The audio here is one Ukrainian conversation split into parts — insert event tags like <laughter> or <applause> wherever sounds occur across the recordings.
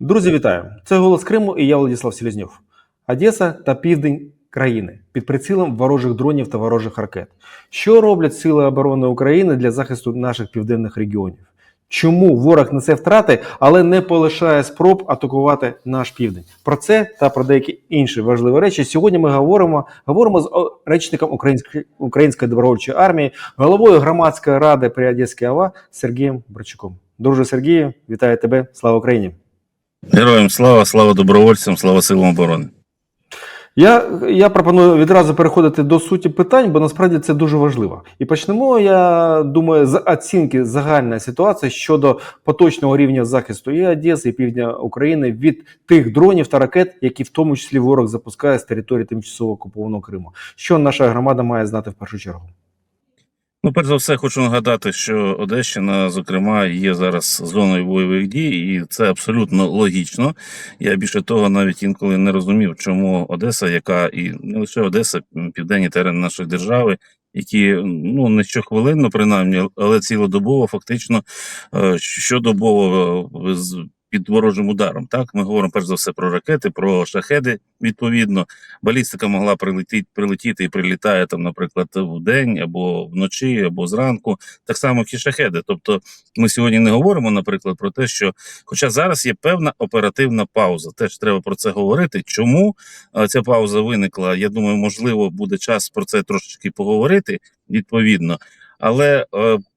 Друзі, вітаю! Це голос Криму і я Владислав Селезньов. Одеса та південь країни під прицілом ворожих дронів та ворожих ракет. Що роблять Сили оборони України для захисту наших південних регіонів? Чому ворог несе втрати, але не полишає спроб атакувати наш південь? Про це та про деякі інші важливі речі сьогодні ми говоримо, говоримо з речником Української, Української добровольчої армії, головою громадської ради при Одеській АВА Сергієм Брачуком. Друже Сергію, вітаю тебе! Слава Україні! Героям слава, слава добровольцям, слава силам оборони. Я, я пропоную відразу переходити до суті питань, бо насправді це дуже важливо. І почнемо, я думаю, з оцінки загальної ситуації щодо поточного рівня захисту і Одеси, і півдня України від тих дронів та ракет, які в тому числі ворог запускає з території тимчасово окупованого Криму. Що наша громада має знати в першу чергу? Ну, перш за все, хочу нагадати, що Одещина, зокрема, є зараз зоною бойових дій, і це абсолютно логічно. Я більше того, навіть інколи не розумів, чому Одеса, яка і не лише Одеса, південні терени нашої держави, які ну не щохвилинно, принаймні, але цілодобово, фактично е, щодобово е, під ворожим ударом. Так, ми говоримо перш за все про ракети, про шахеди. Відповідно, балістика могла прилетіти, прилетіти і прилітає там, наприклад, в день або вночі, або зранку. Так само як і шахеди. Тобто, ми сьогодні не говоримо, наприклад, про те, що, хоча зараз є певна оперативна пауза, теж треба про це говорити. Чому е, ця пауза виникла? Я думаю, можливо, буде час про це трошечки поговорити відповідно, але.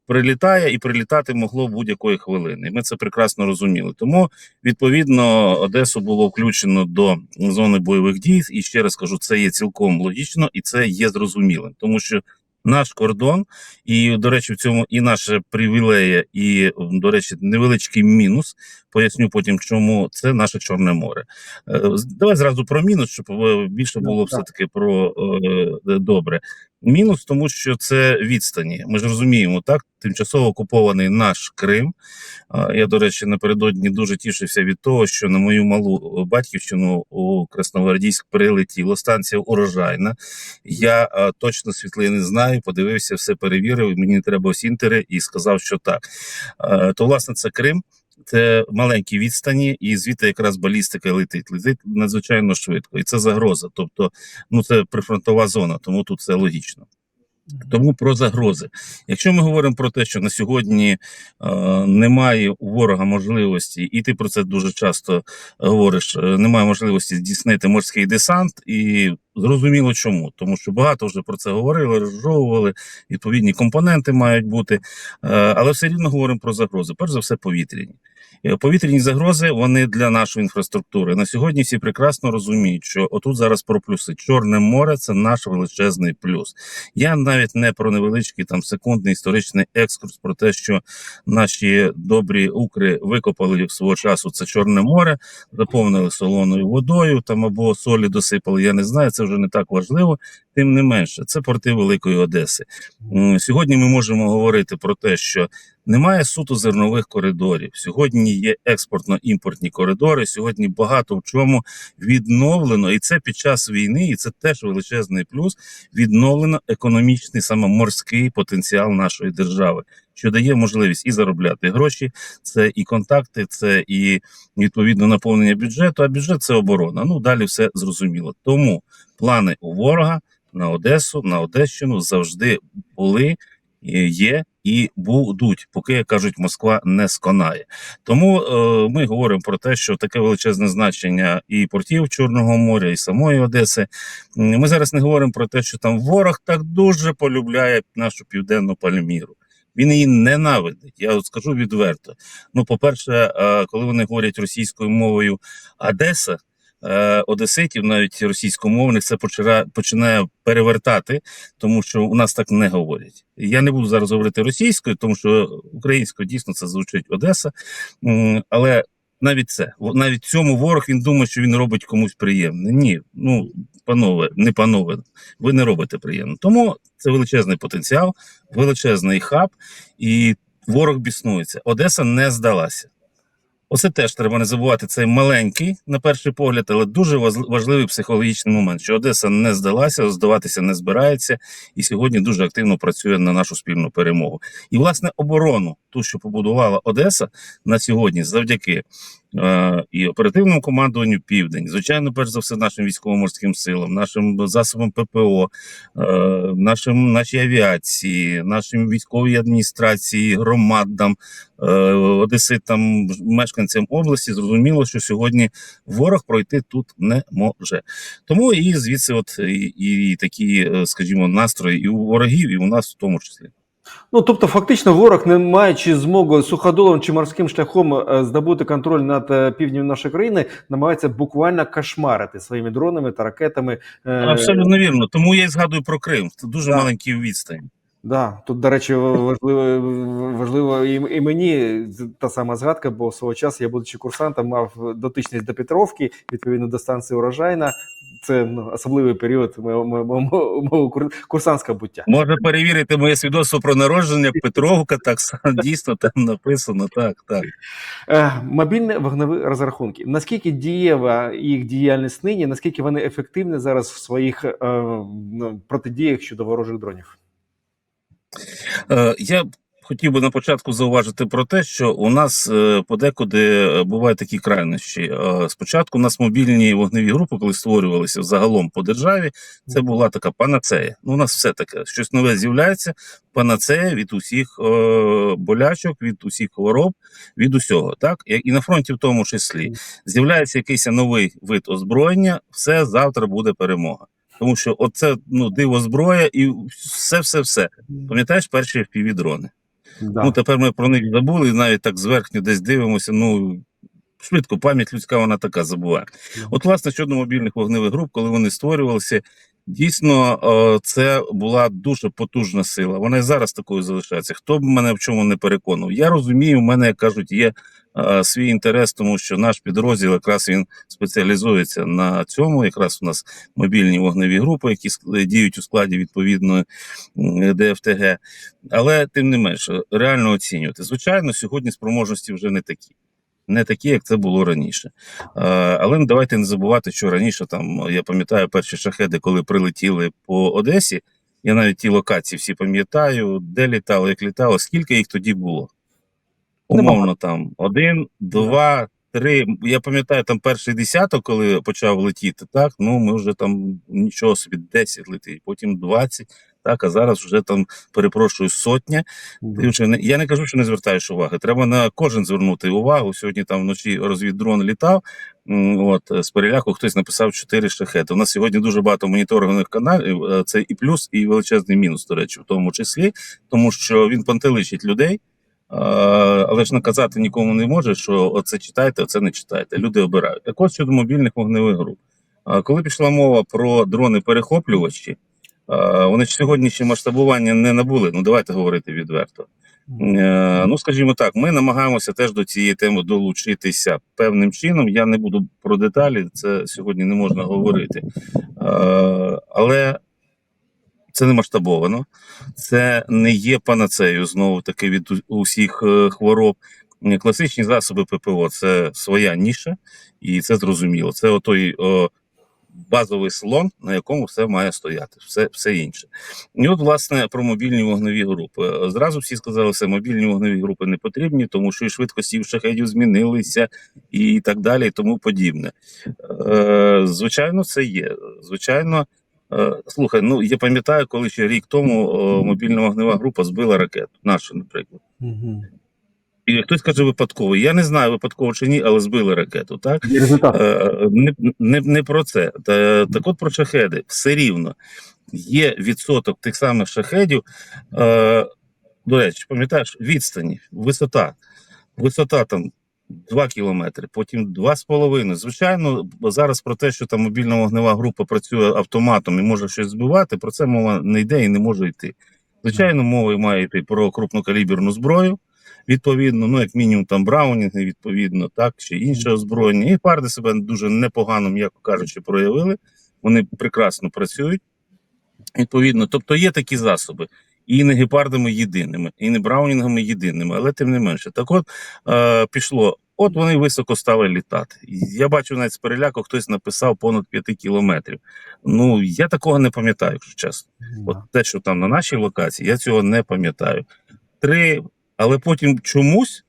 Прилітає і прилітати могло будь-якої хвилини. Ми це прекрасно розуміли. Тому відповідно Одесу було включено до зони бойових дій. І ще раз кажу, це є цілком логічно і це є зрозумілим, тому що наш кордон, і до речі, в цьому і наша привілея, і до речі, невеличкий мінус. Поясню потім, чому це наше Чорне море. Е, Давай зразу про мінус, щоб е, більше було Ну, все таки про е, добре. Мінус, тому що це відстані. Ми ж розуміємо, так тимчасово окупований наш Крим. Я, до речі, напередодні дуже тішився від того, що на мою малу батьківщину у Красногвардійськ прилетіла станція урожайна. Я точно світлини знаю, подивився, все перевірив. Мені треба осінтери і сказав, що так. То, власне, це Крим. Це маленькі відстані, і звідти якраз балістика летить. Летить надзвичайно швидко, і це загроза. Тобто, ну це прифронтова зона, тому тут це логічно. Тому про загрози. Якщо ми говоримо про те, що на сьогодні е, немає у ворога можливості, і ти про це дуже часто говориш, е, немає можливості здійснити морський десант, і зрозуміло чому. Тому що багато вже про це говорили, розжовували, відповідні компоненти мають бути, е, але все рівно говоримо про загрози. Перш за все, повітряні. Е, Повітряні загрози вони для нашої інфраструктури. На сьогодні всі прекрасно розуміють, що отут зараз про плюси. Чорне море це наш величезний плюс. Я навіть не про невеличкий там секундний історичний екскурс про те, що наші добрі укри викопали свого часу це Чорне море, заповнили солоною водою там або солі досипали. Я не знаю, це вже не так важливо. Тим не менше, це порти Великої Одеси. Сьогодні ми можемо говорити про те, що немає суто зернових коридорів. Сьогодні є експортно-імпортні коридори. Сьогодні багато в чому відновлено, і це під час війни, і це теж величезний плюс. Відновлено економічний саме морський потенціал нашої держави, що дає можливість і заробляти гроші. Це і контакти, це і відповідно наповнення бюджету. А бюджет це оборона. Ну далі все зрозуміло. Тому плани у ворога на Одесу, на Одещину завжди були, є і будуть, поки як кажуть, Москва не сконає. Тому е, ми говоримо про те, що таке величезне значення і портів Чорного моря, і самої Одеси. Ми зараз не говоримо про те, що там ворог так дуже полюбляє нашу південну Пальміру. Він її ненавидить. Я от скажу відверто. Ну, по-перше, е, коли вони говорять російською мовою Одеса, е, одеситів, навіть російськомовних, це починає перевертати, тому що у нас так не говорять. Я не буду зараз говорити російською, тому що українською дійсно це звучить Одеса. Але навіть це, навіть цьому ворог він думає, що він робить комусь приємне. Ні, ну панове, не панове, ви не робите приємно. Тому це величезний потенціал, величезний хаб, і ворог біснується. Одеса не здалася. Оце теж треба не забувати. Цей маленький, на перший погляд, але дуже важливий психологічний момент, що Одеса не здалася, здаватися не збирається, і сьогодні дуже активно працює на нашу спільну перемогу. І власне оборону ту, що побудувала Одеса на сьогодні, завдяки е, і оперативному командуванню Південь, звичайно, перш за все, нашим військово-морським силам, нашим засобам ППО, е, нашим нашій авіації, нашим військовій адміністрації, громадам, е, одеситам, мешканцям області, зрозуміло, що сьогодні ворог пройти тут не може. Тому і звідси, от і, і такі, е, скажімо, настрої і у ворогів, і у нас в тому числі. Ну тобто, фактично, ворог, не маючи змоги суходолом чи морським шляхом е, здобути контроль над е, півднем нашої країни, намагається буквально кошмарити своїми дронами та ракетами. е, Абсолютно вірно. Тому я і згадую про Крим. Це дуже Да. маленький відстань. Да, тут, до речі, важливо, важливо і, і мені та сама згадка, бо свого часу я, будучи курсантом, мав дотичність до Петровки, відповідно до станції Урожайна. Це ну, особливий період мого, мого, мого, мого курсантського буття. Може перевірити моє свідоцтво про народження Петровка, так само <laughs> дійсно там написано. Так, так. Е, мобільні вогневі розрахунки. Наскільки дієва їх діяльність нині, наскільки вони ефективні зараз в своїх е, ну, протидіях щодо ворожих дронів? Е, я хотів би на початку зауважити про те, що у нас е, подекуди е, бувають такі крайнощі. Е, спочатку у нас мобільні вогневі групи, коли створювалися загалом по державі, це була така панацея. Ну, у нас все таке, щось нове з'являється. Панацея від усіх болячок, від усіх хвороб, від усього. Так і на фронті, в тому числі, з'являється якийсь новий вид озброєння, все завтра буде перемога. Тому що оце ну диво зброя і все, все, все. Пам'ятаєш перші FPV-дрони? Да. Ну тепер ми про них забули, і навіть так зверхньо десь дивимося. Ну швидко пам'ять людська вона така забуває. От, власне, щодо мобільних вогневих груп, коли вони створювалися, дійсно е, це була дуже потужна сила. Вона і зараз такою залишається. Хто б мене в чому не переконав? Я розумію, в мене, як кажуть, є свій інтерес, тому що наш підрозділ якраз він спеціалізується на цьому. Якраз у нас мобільні вогневі групи, які ск- діють у складі відповідної ДФТГ. Але тим не менше, реально оцінювати. Звичайно, сьогодні спроможності вже не такі. Не такі, як це було раніше. Е, Але давайте не забувати, що раніше там я пам'ятаю перші шахеди, коли прилетіли по Одесі. Я навіть ті локації всі пам'ятаю, де літало, як літало, скільки їх тоді було. Умовно, там один, два, три. Я пам'ятаю, там перший десяток, коли почав летіти, так ну ми вже там нічого собі 10 летить, потім 20, так, а зараз вже там перепрошую сотня. Не- Я не кажу, що не звертаєш уваги. Треба на кожен звернути увагу. Сьогодні там вночі розвіддрон літав. От з переляку хтось написав 4 шахети. У нас сьогодні дуже багато моніторингових каналів. е, Це і плюс, і величезний мінус, до речі, в тому числі, тому що він пантеличить людей. Е, Але ж наказати нікому не може, що оце читайте, оце не читайте. Люди обирають. Так от щодо мобільних вогневих груп. Коли пішла мова про дрони-перехоплювачі, е, вони ж сьогодні ще масштабування не набули. Ну давайте говорити відверто. Е, Ну, скажімо так, ми намагаємося теж до цієї теми долучитися певним чином. Я не буду про деталі, це сьогодні не можна говорити. Е, Але це не масштабовано, це не є панацею знову таки від усіх е, хвороб. Е, Класичні засоби ППО це своя ніша, і це зрозуміло. Це отой о, базовий слон, на якому все має стояти, все, все інше. І от, власне, про мобільні вогневі групи. Зразу всі сказали, що мобільні вогневі групи не потрібні, тому що і швидкості в шахедів змінилися і так далі, і тому подібне. Е, звичайно, це є. Звичайно, е, слухай, ну я пам'ятаю, коли ще рік тому е, мобільна вогнева група збила ракету, нашу, наприклад. І хтось каже випадково. Я не знаю, випадково чи ні, але збили ракету. Так. Е, не, не, не про це. Та, так от про шахеди. Все рівно є відсоток тих самих шахедів. Е, до речі, пам'ятаєш, відстані, висота. Висота там 2 кілометри, потім 2,5. Звичайно, зараз про те, що там мобільна вогнева група працює автоматом і може щось збивати, про це мова не йде і не може йти. Звичайно, мова має йти про крупнокаліберну зброю. Відповідно, ну як мінімум там Браунінги, відповідно, так чи інше озброєння. І парди себе дуже непогано, м'яко кажучи, проявили. Вони прекрасно працюють. Відповідно, тобто є такі засоби. І не гепардами єдиними, і не браунінгами єдиними, але тим не менше. Так от е, пішло. От вони високо стали літати. Я бачу навіть з переляку, хтось написав понад 5 кілометрів. Ну я такого не пам'ятаю, якщо чесно. От те, що там на нашій локації, я цього не пам'ятаю. Три, Але потім чомусь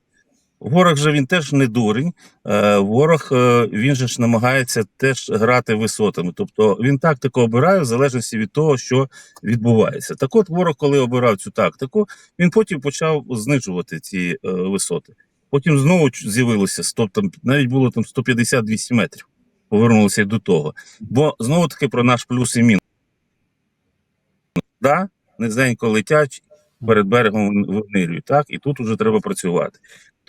ворог же він теж не дурень. Е, ворог е, він же ж намагається теж грати висотами. Тобто він тактику обирає в залежності від того, що відбувається. Так от ворог, коли обирав цю тактику, він потім почав знижувати ці е, висоти. Потім знову з'явилося 100, там, навіть було там 150-200 метрів. Повернулося до того. Бо знову таки про наш плюс і мінус. Да, низенько летять, перед берегом винирюють, так, і тут уже треба працювати.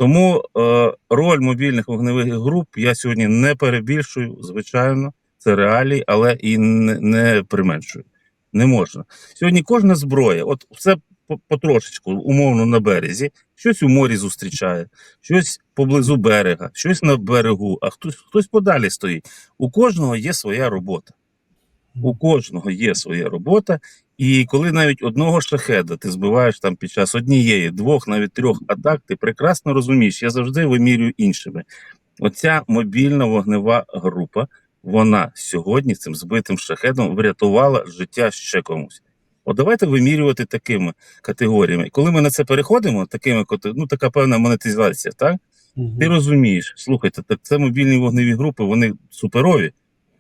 Тому е, роль мобільних вогневих груп я сьогодні не перебільшую, звичайно, це реалії, але і не, не применшую. Не можна. Сьогодні кожна зброя, от все потрошечку, умовно на березі, щось у морі зустрічає, щось поблизу берега, щось на берегу, а хтось, хтось подалі стоїть. У кожного є своя робота. У кожного є своя робота, і коли навіть одного шахеда ти збиваєш там під час однієї, двох, навіть трьох атак, ти прекрасно розумієш, я завжди вимірюю іншими. Оця мобільна вогнева група, вона сьогодні цим збитим шахедом врятувала життя ще комусь. От давайте вимірювати такими категоріями. Коли ми на це переходимо, такими ну така певна монетизація, так? Ти розумієш, слухайте, так це мобільні вогневі групи, вони суперові.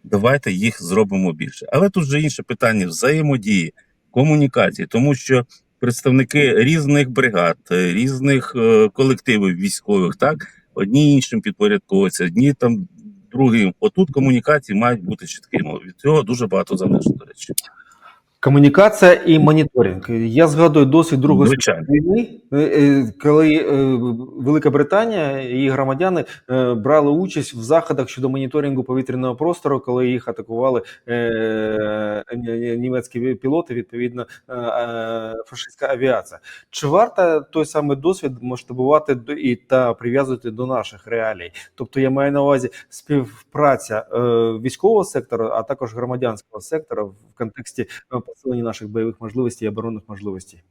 Давайте їх зробимо більше. Але тут вже інше питання взаємодії, комунікації, тому що представники різних бригад, е, різних е, колективів військових, так одні іншим підпорядковуються, одні там другим. Отут комунікації мають бути чіткими. Від цього дуже багато залежить, до речі. Комунікація і моніторинг. Я згадую досвід Другої війни, е, е, коли е, Велика Британія і її громадяни брали участь в заходах щодо моніторингу повітряного простору, коли їх атакували німецькі пілоти, відповідно, фашистська авіація. Чи варто той самий досвід масштабувати і та прив'язувати до наших реалій? Тобто я маю на увазі співпраця військового сектору, а також громадянського сектору в контексті посилення наших бойових можливостей і оборонних можливостей.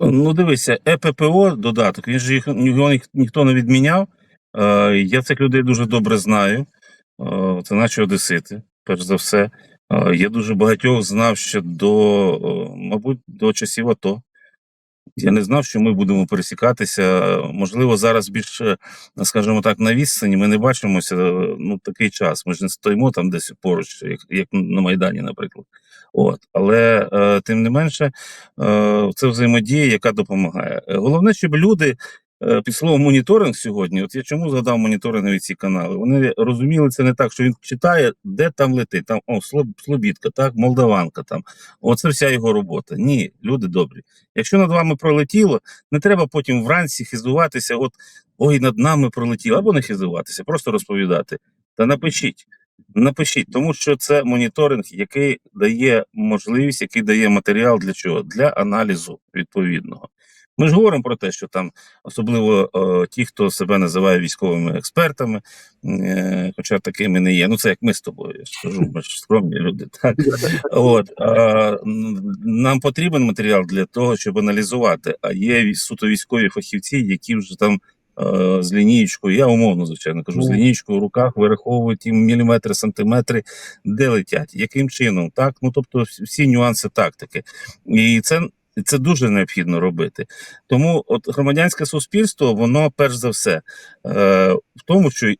Ну, дивися, ЕППО додаток, він же їх його ніх- ніхто не відміняв. Е, я цих людей дуже добре знаю. Е, це наші одесити, перш за все. Е, я дуже багатьох знав ще до, е, мабуть, до часів АТО. Я не знав, що ми будемо пересікатися. Можливо, зараз більше, скажімо так, на відстані ми не бачимося е, ну, такий час. Ми ж не стоїмо там десь поруч, як, як на Майдані, наприклад. От. Але е, тим не менше, е, це взаємодія, яка допомагає. Головне, щоб люди під словом моніторинг сьогодні, от я чому згадав моніторингові ці канали? Вони розуміли це не так, що він читає, де там летить. Там о, Слобідка, так, Молдаванка там. Оце вся його робота. Ні, люди добрі. Якщо над вами пролетіло, не треба потім вранці хизуватися, от ой, над нами пролетіло, або не хизуватися, просто розповідати. Та напишіть. Напишіть, тому що це моніторинг, який дає можливість, який дає матеріал для чого? Для аналізу відповідного. Ми ж говоримо про те, що там особливо е, ті, хто себе називає військовими експертами, е, хоча такими не є. Ну це як ми з тобою. Я ж ми ж скромні люди. Так от м, нам потрібен матеріал для того, щоб аналізувати. А є суто військові фахівці, які вже там е, з лінієчкою, я умовно звичайно кажу, з лінієчкою в руках вираховують ті міліметри, сантиметри, де летять, яким чином, так ну тобто всі нюанси тактики, і це. Це дуже необхідно робити. Тому от громадянське суспільство, воно перш за все е, в тому, що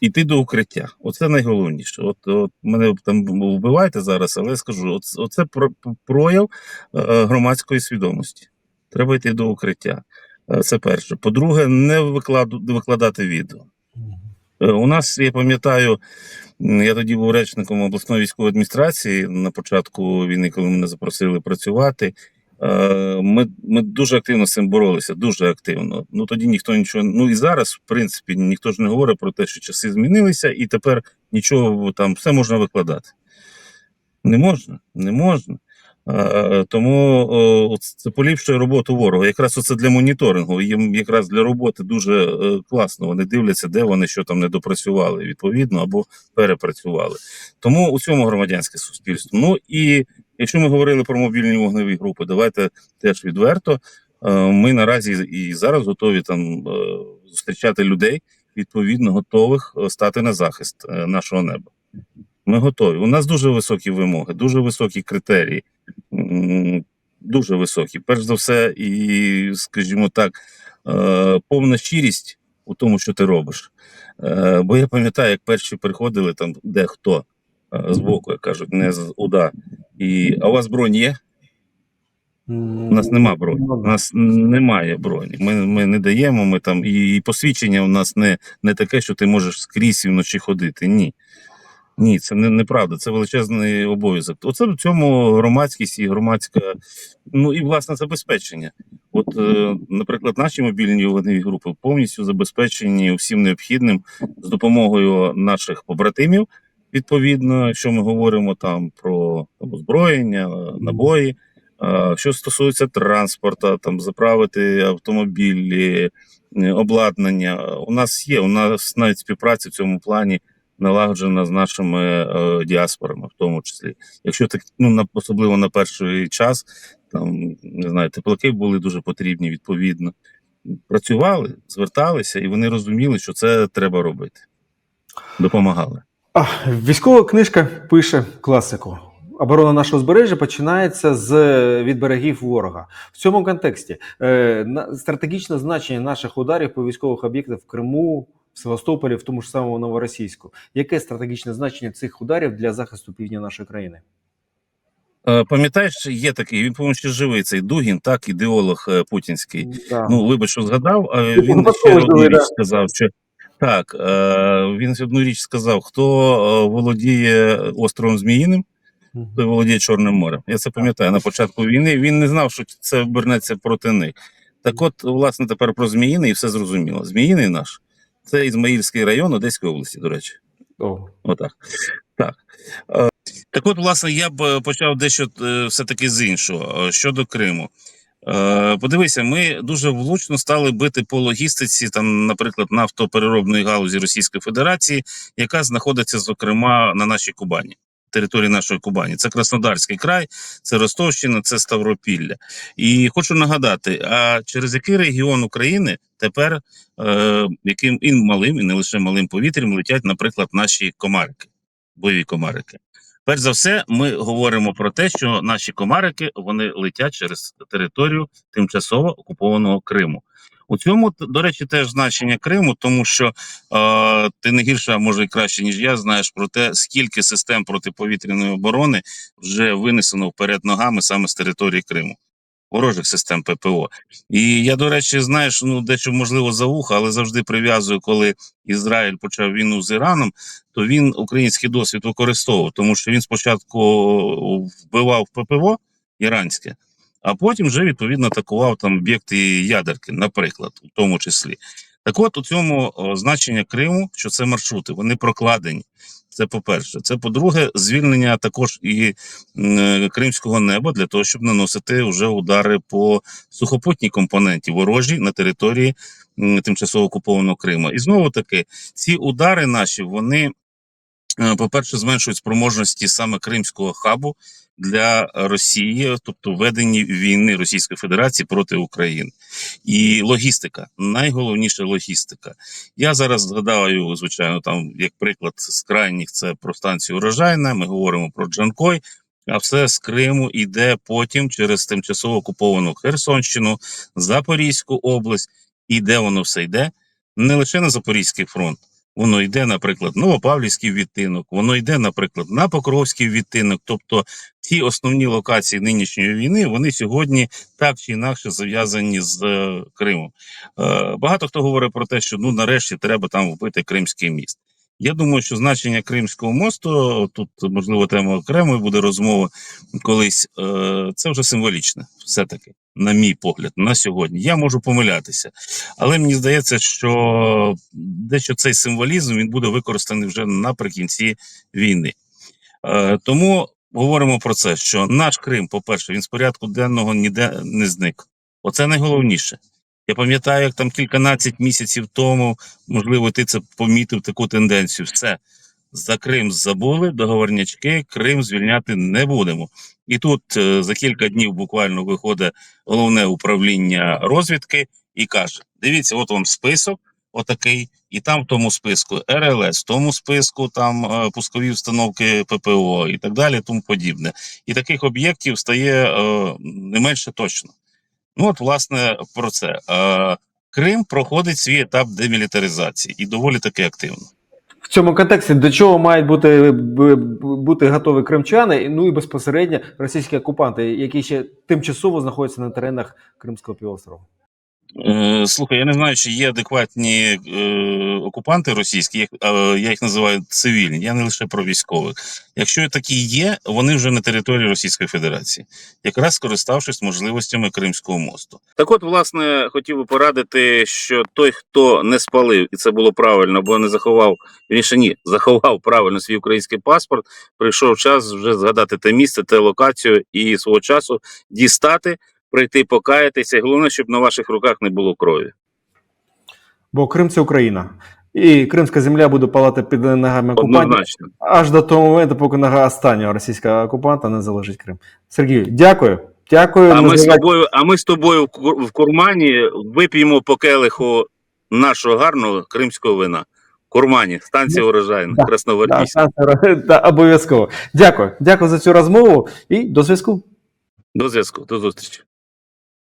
йти до укриття. Оце найголовніше. От, от мене там вбивайте зараз, але я скажу: от, оце про, прояв е, громадської свідомості. Треба йти до укриття. Е, Це перше. По-друге, не викладу, викладати відео. Е, У нас, я пам'ятаю, я тоді був речником обласної військової адміністрації на початку війни, коли мене запросили працювати. Е, Ми, ми дуже активно з цим боролися, дуже активно. Ну тоді ніхто нічого. Ну і зараз, в принципі, ніхто ж не говорить про те, що часи змінилися, і тепер нічого там все можна викладати. Не можна, не можна. Е, Тому це поліпшує роботу ворога. Якраз оце для моніторингу, їм якраз для роботи дуже е, класно. Вони дивляться, де вони що там не допрацювали, відповідно, або перепрацювали. Тому у цьому громадянське суспільство. Ну і якщо ми говорили про мобільні вогневі групи, давайте теж відверто. Е, Ми наразі і зараз готові там е, зустрічати людей, відповідно, готових е, стати на захист нашого неба. Ми готові. У нас дуже високі вимоги, дуже високі критерії. Дуже високі. Перш за все, і, скажімо так, повна щирість у тому, що ти робиш. Бо я пам'ятаю, як перші приходили там де хто е, збоку, як кажуть, не з уда. І, а у вас бронь є? У нас нема броні. У нас немає броні. Ми, ми не даємо. Ми там і, і посвідчення у нас не, не таке, що ти можеш скрізь вночі ходити. Ні. Ні, це не, неправда, це величезний обов'язок. Оце в цьому громадськість і громадська, ну і власне забезпечення. От, е, наприклад, наші мобільні вогневі групи повністю забезпечені всім необхідним з допомогою наших побратимів. Відповідно, якщо ми говоримо там про там, озброєння, е, набої. Е, Що стосується транспорту, там заправити автомобілі, е, обладнання, у нас є. У нас навіть співпраця в цьому плані налагоджена з нашими е, діаспорами, в тому числі. Якщо так, ну на особливо на перший час, там не знаю, теплаки були дуже потрібні, відповідно. Працювали, зверталися, і вони розуміли, що це треба робити. Допомагали. Військова книжка пише класику. Оборона нашого збережжя починається з від берегів ворога. В цьому контексті е, на, стратегічне значення наших ударів по військових об'єктах в Криму, в Севастополі, в тому ж самому Новоросійську. Яке стратегічне значення цих ударів для захисту півдня нашої країни? Е, Пам'ятаєш, є такий, він, по-моєму, ще живий цей Дугін, так, ідеолог е, путінський. Да. Ну, вибач, що згадав, а він ще одну річ сказав, що так, е, він одну річ сказав: хто е, володіє островом Зміїним, той володіє Чорним морем. Я це пам'ятаю на початку війни. Він не знав, що це обернеться проти них. Так от, власне, тепер про Зміїний і все зрозуміло. Зміїний наш це Ізмаїльський район Одеської області, до речі. О, Отак. Так. Е, Так от, власне, я б почав дещо все-таки з іншого щодо Криму. Е, Подивися, ми дуже влучно стали бити по логістиці, там, наприклад, нафтопереробної галузі Російської Федерації, яка знаходиться, зокрема, на нашій Кубані, території нашої Кубані. Це Краснодарський край, це Ростовщина, це Ставропілля. І хочу нагадати: а через який регіон України тепер е, яким і малим, і не лише малим повітрям летять, наприклад, наші комарики, бойові комарики. Перш за все, ми говоримо про те, що наші комарики вони летять через територію тимчасово окупованого Криму. У цьому, до речі, теж значення Криму, тому що е, ти не гірше, а може і краще, ніж я, знаєш про те, скільки систем протиповітряної оборони вже винесено вперед ногами саме з території Криму, ворожих систем ППО. І я, до речі, знаєш, ну дещо можливо за вуха, але завжди прив'язую, коли Ізраїль почав війну з Іраном, то він український досвід використовував, тому що він спочатку вбивав ППО іранське, а потім вже відповідно атакував там об'єкти ядерки, наприклад, у тому числі. Так от у цьому значення Криму, що це маршрути, вони прокладені. Це по-перше. Це по-друге, звільнення також і е, кримського неба для того, щоб наносити вже удари по сухопутній компоненті ворожій на території тимчасово окупованого Криму. І знову таки, ці удари наші, вони, по-перше, зменшують спроможності саме Кримського хабу для Росії, тобто ведення війни Російської Федерації проти України. І логістика, найголовніше логістика. Я зараз згадаю, звичайно, там як приклад з крайніх це про станцію урожайна. Ми говоримо про Джанкой. А все з Криму йде потім через тимчасово окуповану Херсонщину, Запорізьку область. І де воно все йде? Не лише на Запорізький фронт. Воно йде, наприклад, Новопавлівський відтинок, воно йде, наприклад, на Покровський відтинок. Тобто ті основні локації нинішньої війни вони сьогодні так чи інакше зав'язані з е, Кримом. Е, багато хто говорить про те, що ну нарешті треба там вбити Кримський міст. Я думаю, що значення Кримського мосту тут можливо тема окремої буде розмова колись. Е, це вже символічне, все таки, на мій погляд, на сьогодні. Я можу помилятися, але мені здається, що дещо цей символізм він буде використаний вже наприкінці війни. Е, тому говоримо про це, що наш Крим, по-перше, він з порядку денного ніде не зник. Оце найголовніше. Я пам'ятаю, як там кільканадцять місяців тому, можливо, ти це помітив таку тенденцію. Все за Крим забули, договорнячки, Крим звільняти не будемо. І тут е, за кілька днів буквально виходить головне управління розвідки і каже: дивіться, от вам список. отакий, і там в тому списку РЛС, в тому списку там е, пускові установки ППО і так далі, тому подібне. І таких об'єктів стає е, не менше точно. Ну, от, власне, про це. Е, Крим проходить свій етап демілітаризації і доволі таки активно. В цьому контексті до чого мають бути, бути готові кримчани, ну і безпосередньо російські окупанти, які ще тимчасово знаходяться на теренах Кримського півострова. Е, Слухай, я не знаю, чи є адекватні е, окупанти російські, як, е, я їх називаю цивільні, я не лише про військових. Якщо такі є, вони вже на території Російської Федерації, якраз скориставшись можливостями Кримського мосту. Так от, власне, хотів би порадити, що той, хто не спалив, і це було правильно, бо не заховав, вірніше ні, заховав правильно свій український паспорт, прийшов час вже згадати те місце, те локацію і свого часу дістати прийти покаятися. І головне, щоб на ваших руках не було крові. Бо Крим це Україна. І кримська земля буде палати під ногами окупантів аж до того моменту, поки нога останнього російського окупанта не залежить Крим. Сергій, дякую. Дякую. А ми з тобою, а ми з тобою в Кур- Курмані вип'ємо по келиху нашого гарного кримського вина. Курмані, станція урожайна, Да, да, да, обов'язково. Дякую. Дякую за цю розмову і до зв'язку. До зв'язку, до зустрічі.